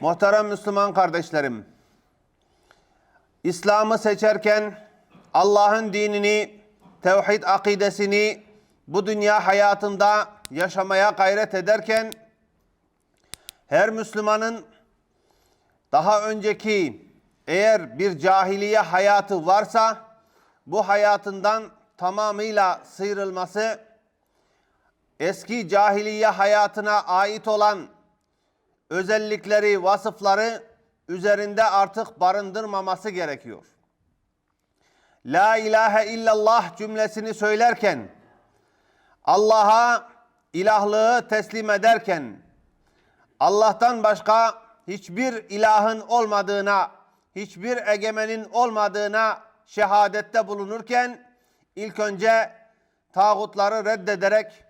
Muhterem Müslüman kardeşlerim, İslam'ı seçerken Allah'ın dinini, tevhid akidesini bu dünya hayatında yaşamaya gayret ederken her Müslümanın daha önceki eğer bir cahiliye hayatı varsa bu hayatından tamamıyla sıyrılması eski cahiliye hayatına ait olan özellikleri, vasıfları üzerinde artık barındırmaması gerekiyor. La ilahe illallah cümlesini söylerken, Allah'a ilahlığı teslim ederken, Allah'tan başka hiçbir ilahın olmadığına, hiçbir egemenin olmadığına şehadette bulunurken, ilk önce tağutları reddederek,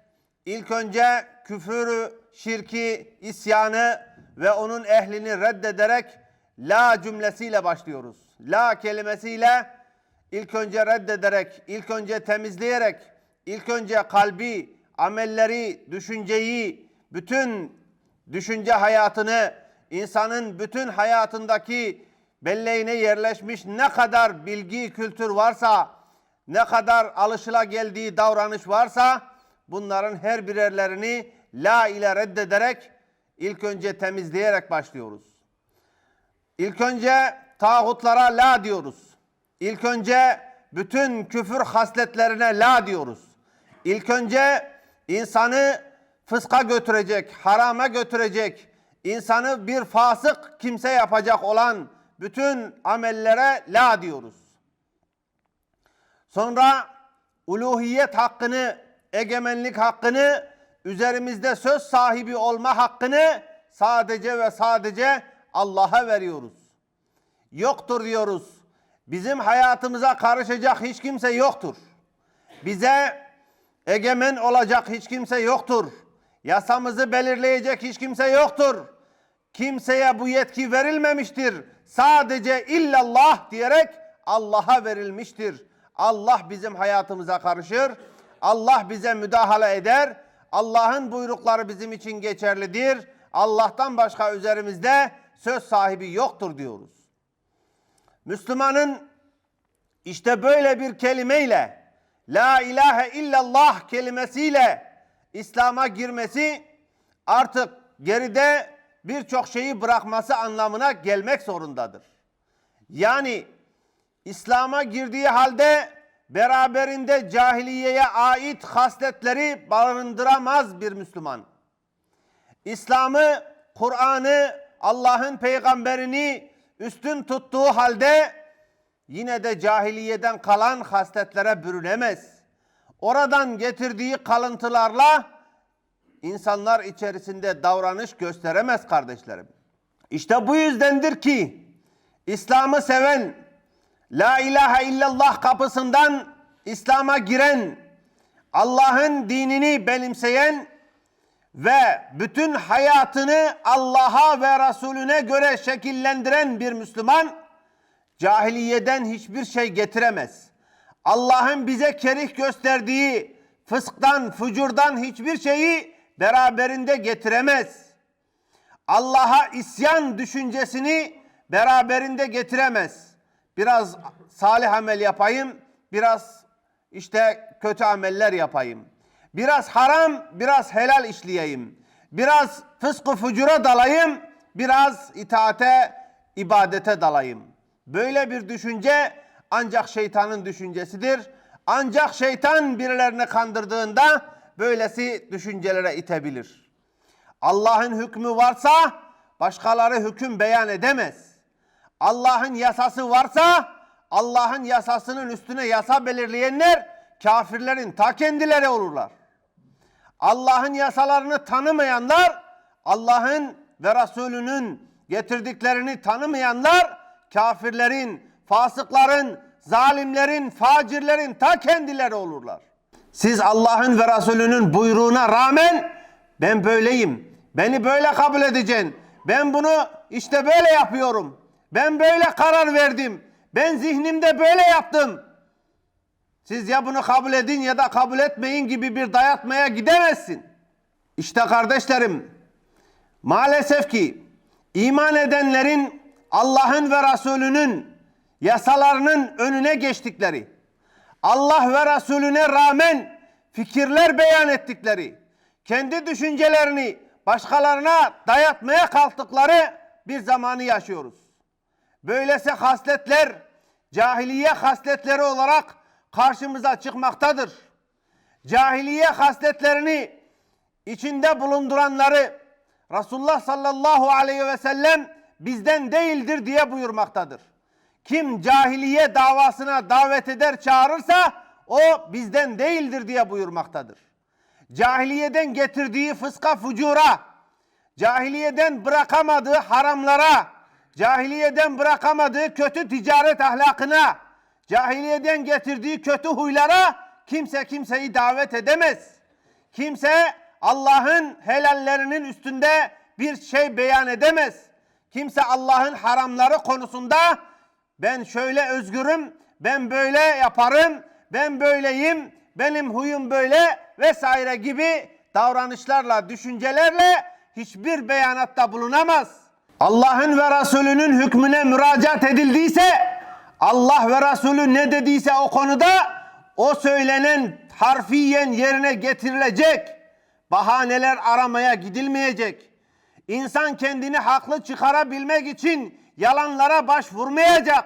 ilk önce küfürü, şirki, isyanı ve onun ehlini reddederek la cümlesiyle başlıyoruz. La kelimesiyle ilk önce reddederek, ilk önce temizleyerek, ilk önce kalbi, amelleri, düşünceyi, bütün düşünce hayatını, insanın bütün hayatındaki belleğine yerleşmiş ne kadar bilgi, kültür varsa, ne kadar alışılageldiği davranış varsa bunların her birerlerini la ile reddederek ilk önce temizleyerek başlıyoruz. İlk önce tağutlara la diyoruz. İlk önce bütün küfür hasletlerine la diyoruz. İlk önce insanı fıska götürecek, harama götürecek, insanı bir fasık kimse yapacak olan bütün amellere la diyoruz. Sonra uluhiyet hakkını, egemenlik hakkını, üzerimizde söz sahibi olma hakkını sadece ve sadece Allah'a veriyoruz. Yoktur diyoruz. Bizim hayatımıza karışacak hiç kimse yoktur. Bize egemen olacak hiç kimse yoktur. Yasamızı belirleyecek hiç kimse yoktur. Kimseye bu yetki verilmemiştir. Sadece illallah diyerek Allah'a verilmiştir. Allah bizim hayatımıza karışır. Allah bize müdahale eder. Allah'ın buyrukları bizim için geçerlidir. Allah'tan başka üzerimizde söz sahibi yoktur diyoruz. Müslümanın işte böyle bir kelimeyle La ilahe illallah kelimesiyle İslam'a girmesi artık geride birçok şeyi bırakması anlamına gelmek zorundadır. Yani İslam'a girdiği halde beraberinde cahiliyeye ait hasletleri barındıramaz bir Müslüman. İslam'ı, Kur'an'ı, Allah'ın peygamberini üstün tuttuğu halde yine de cahiliyeden kalan hasletlere bürünemez. Oradan getirdiği kalıntılarla insanlar içerisinde davranış gösteremez kardeşlerim. İşte bu yüzdendir ki İslam'ı seven, La ilahe illallah kapısından İslam'a giren, Allah'ın dinini benimseyen ve bütün hayatını Allah'a ve Resulüne göre şekillendiren bir Müslüman cahiliyeden hiçbir şey getiremez. Allah'ın bize kerih gösterdiği fısktan, fucurdan hiçbir şeyi beraberinde getiremez. Allah'a isyan düşüncesini beraberinde getiremez. Biraz salih amel yapayım, biraz işte kötü ameller yapayım. Biraz haram, biraz helal işleyeyim. Biraz fıskı fucura dalayım, biraz itaate, ibadete dalayım. Böyle bir düşünce ancak şeytanın düşüncesidir. Ancak şeytan birilerini kandırdığında böylesi düşüncelere itebilir. Allah'ın hükmü varsa başkaları hüküm beyan edemez. Allah'ın yasası varsa Allah'ın yasasının üstüne yasa belirleyenler kafirlerin ta kendileri olurlar. Allah'ın yasalarını tanımayanlar, Allah'ın ve Resulünün getirdiklerini tanımayanlar kafirlerin, fasıkların, zalimlerin, facirlerin ta kendileri olurlar. Siz Allah'ın ve Resulünün buyruğuna rağmen ben böyleyim. Beni böyle kabul edeceksin. Ben bunu işte böyle yapıyorum. Ben böyle karar verdim. Ben zihnimde böyle yaptım. Siz ya bunu kabul edin ya da kabul etmeyin gibi bir dayatmaya gidemezsin. İşte kardeşlerim maalesef ki İman edenlerin Allah'ın ve Resulünün yasalarının önüne geçtikleri, Allah ve Resulüne rağmen fikirler beyan ettikleri, kendi düşüncelerini başkalarına dayatmaya kalktıkları bir zamanı yaşıyoruz. Böylesi hasletler cahiliye hasletleri olarak karşımıza çıkmaktadır. Cahiliye hasletlerini içinde bulunduranları Resulullah sallallahu aleyhi ve sellem bizden değildir diye buyurmaktadır. Kim cahiliye davasına davet eder çağırırsa o bizden değildir diye buyurmaktadır. Cahiliyeden getirdiği fıska fucura, cahiliyeden bırakamadığı haramlara, cahiliyeden bırakamadığı kötü ticaret ahlakına, cahiliyeden getirdiği kötü huylara kimse kimseyi davet edemez. Kimse Allah'ın helallerinin üstünde bir şey beyan edemez. Kimse Allah'ın haramları konusunda ben şöyle özgürüm, ben böyle yaparım, ben böyleyim, benim huyum böyle vesaire gibi davranışlarla, düşüncelerle hiçbir beyanatta bulunamaz. Allah'ın ve Resulünün hükmüne müracaat edildiyse, Allah ve Resulü ne dediyse o konuda o söylenen harfiyen yerine getirilecek. Bahaneler aramaya gidilmeyecek. İnsan kendini haklı çıkarabilmek için yalanlara başvurmayacak.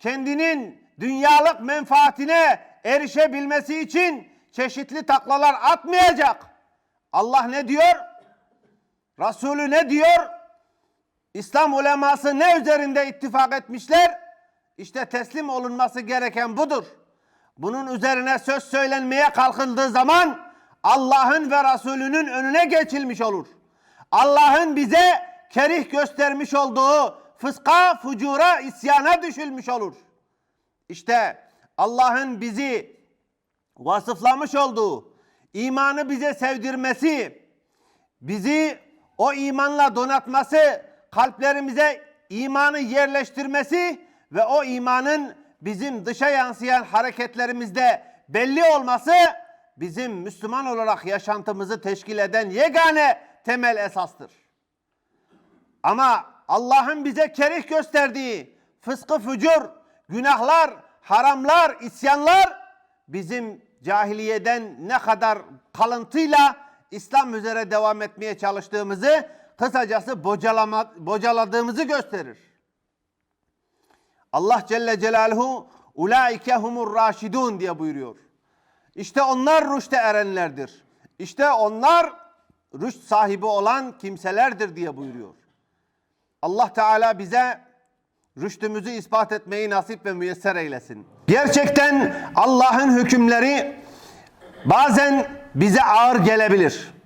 Kendinin dünyalık menfaatine erişebilmesi için çeşitli taklalar atmayacak. Allah ne diyor? Resulü ne diyor? İslam uleması ne üzerinde ittifak etmişler? İşte teslim olunması gereken budur. Bunun üzerine söz söylenmeye kalkıldığı zaman Allah'ın ve Resulünün önüne geçilmiş olur. Allah'ın bize kerih göstermiş olduğu fıska, fucura, isyana düşülmüş olur. İşte Allah'ın bizi vasıflamış olduğu, imanı bize sevdirmesi, bizi o imanla donatması, kalplerimize imanı yerleştirmesi ve o imanın bizim dışa yansıyan hareketlerimizde belli olması bizim Müslüman olarak yaşantımızı teşkil eden yegane temel esastır. Ama Allah'ın bize kerih gösterdiği fıskı fücur, günahlar, haramlar, isyanlar bizim cahiliyeden ne kadar kalıntıyla İslam üzere devam etmeye çalıştığımızı kısacası bocalama, bocaladığımızı gösterir. Allah Celle Celaluhu ulaike humur raşidun diye buyuruyor. İşte onlar rüşte erenlerdir. İşte onlar rüşt sahibi olan kimselerdir diye buyuruyor. Allah Teala bize rüştümüzü ispat etmeyi nasip ve müyesser eylesin. Gerçekten Allah'ın hükümleri bazen bize ağır gelebilir.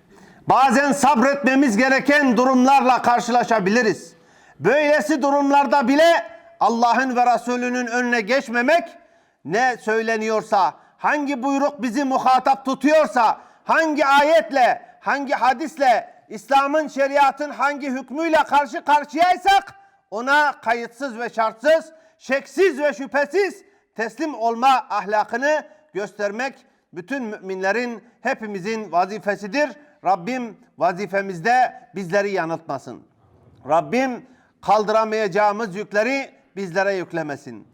Bazen sabretmemiz gereken durumlarla karşılaşabiliriz. Böylesi durumlarda bile Allah'ın ve Resulünün önüne geçmemek ne söyleniyorsa, hangi buyruk bizi muhatap tutuyorsa, hangi ayetle, hangi hadisle, İslam'ın şeriatın hangi hükmüyle karşı karşıyaysak ona kayıtsız ve şartsız, şeksiz ve şüphesiz teslim olma ahlakını göstermek bütün müminlerin hepimizin vazifesidir. Rabbim vazifemizde bizleri yanıltmasın. Rabbim kaldıramayacağımız yükleri bizlere yüklemesin.